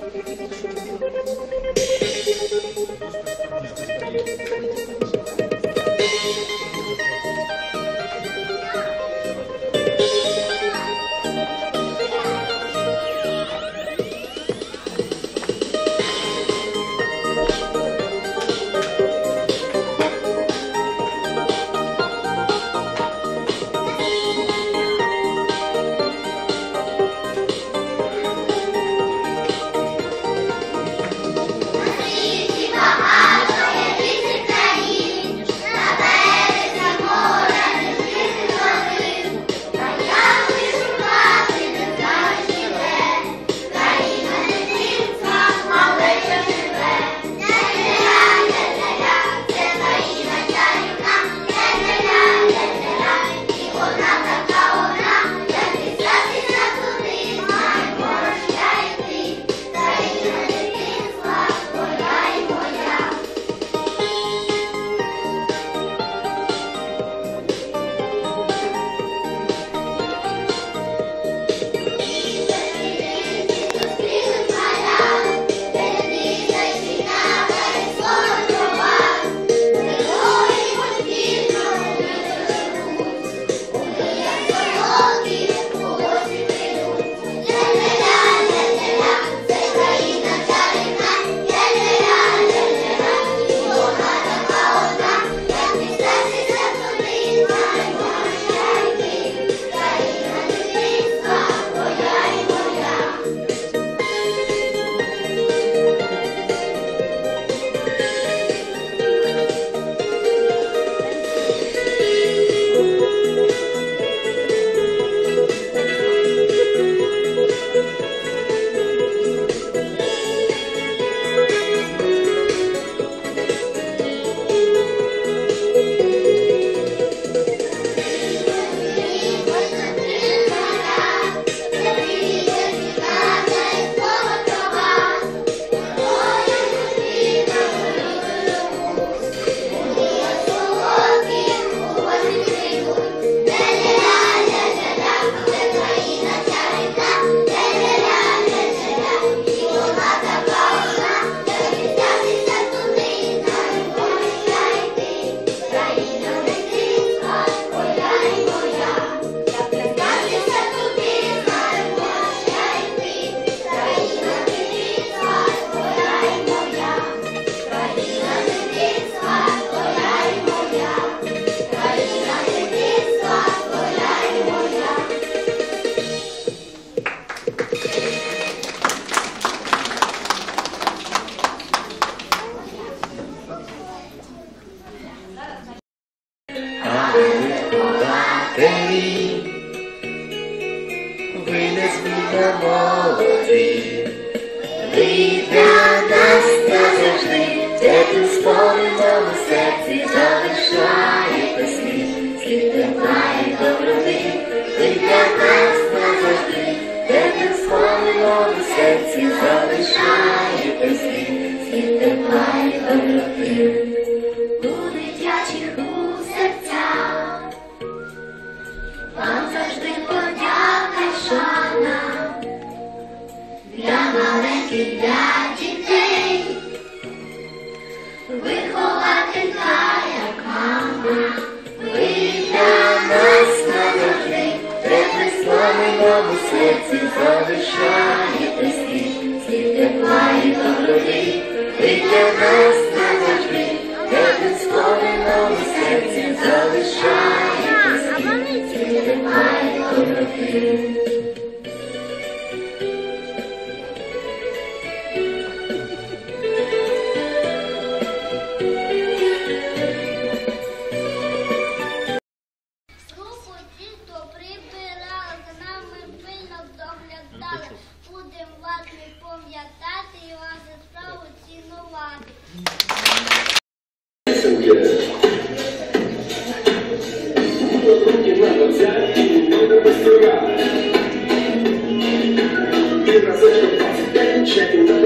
Thank you. Матері, винес біля молоді, для нас назавжди, дитинство в моєму серці залишає пісні, слід і доброти, ви для нас назавжди, дитинство в моєму серці залишає пісні, слід тепла і доброти. Вам завжди подяка шана для маленьких, для дітей, вихователька, як мама, ви для нас назавжди, тепле слово в моєму серці залишає пісні, слід тепла і доброти, ви для нас доброти.